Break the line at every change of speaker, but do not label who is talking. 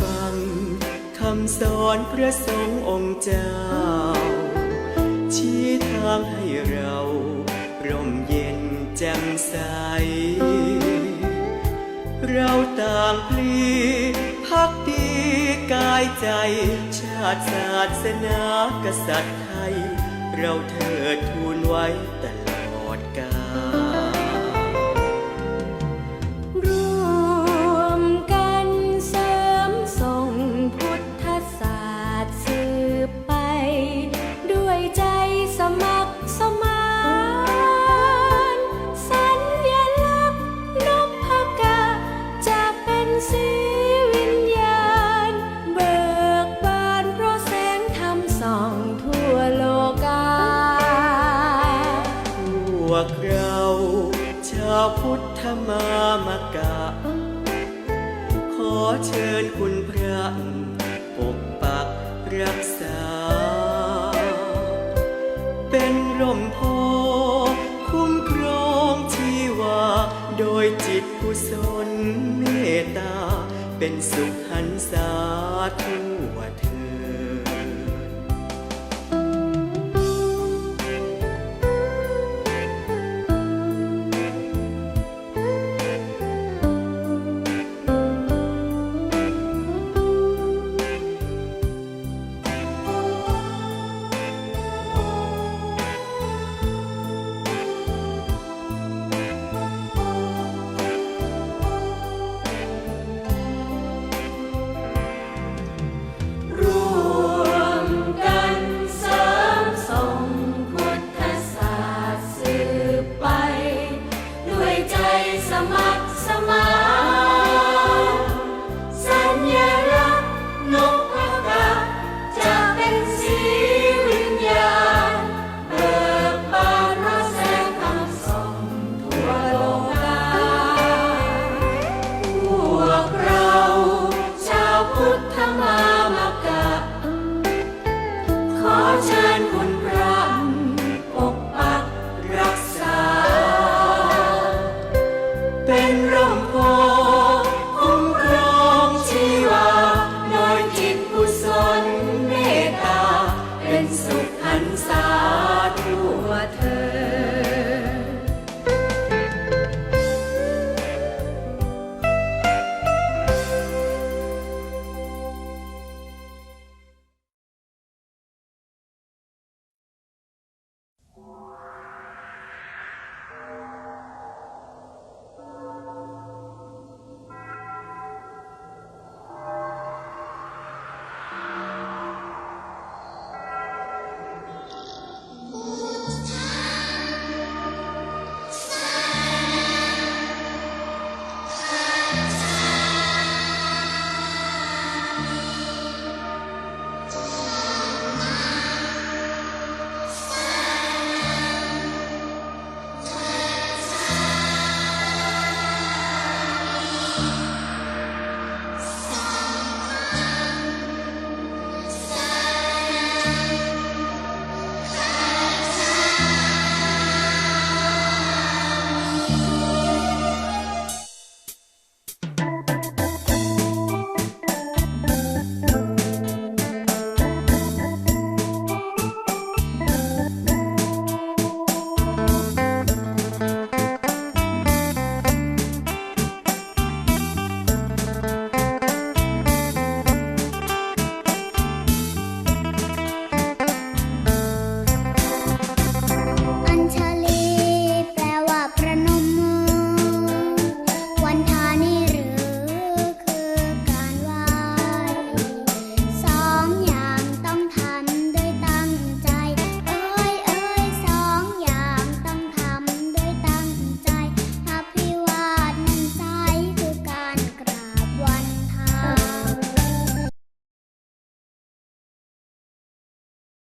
ฟังคำสอนพระสงฆ์องค์เจ้า ชี้ทางให้เราร่มเย็นแจ่มใส เราต่างพลีพักดีกายใจ ชาติศาสนากษัตริย์ไทย เราเธอทูลไว้ตลอด
มามกะ
ขอเชิญคุณพระปกปักรักษา เป็นร่มโพคุ้มครองชีวา โดยจิตกุศลเมตตา เป็นสุขหันษาทั่วไท en rojo.